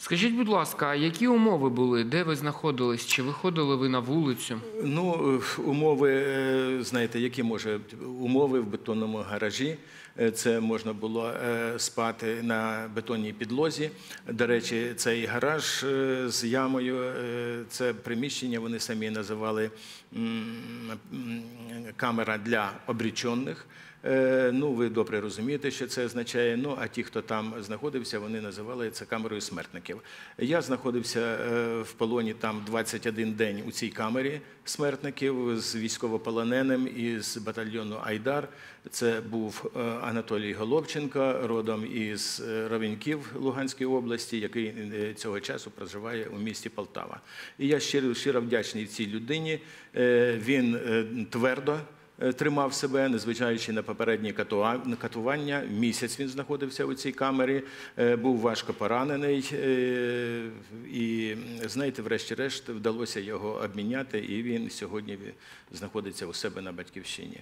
Скажіть, будь ласка, а які умови були? Де ви знаходились? Чи виходили ви на вулицю? Ну, е, умови, е, знаєте, які може умови в бетонному гаражі. Е, Це можна було спати на бетонній підлозі. До речі, цей гараж з ямою, це приміщення вони самі називали камера для обрічених. Е, Ну, ви добре розумієте, що це означає. Ну, а ті, хто там знаходився, вони називали це камерою смертників. Я знаходився е, в полоні там 21 день у цій камері смертників з військовополоненим із батальйону Айдар. Це був е, Анатолій Головченко, родом із Ровеньків Луганської області, який цього часу проживає у місті Полтава. І я щиро, щиро вдячний цій людині. Він твердо тримав себе, незважаючи на попередні катування. Місяць він знаходився у цій камері, е, був важко поранений. е, І знаєте, врешті-решт вдалося його обміняти, і він сьогодні знаходиться у себе на батьківщині.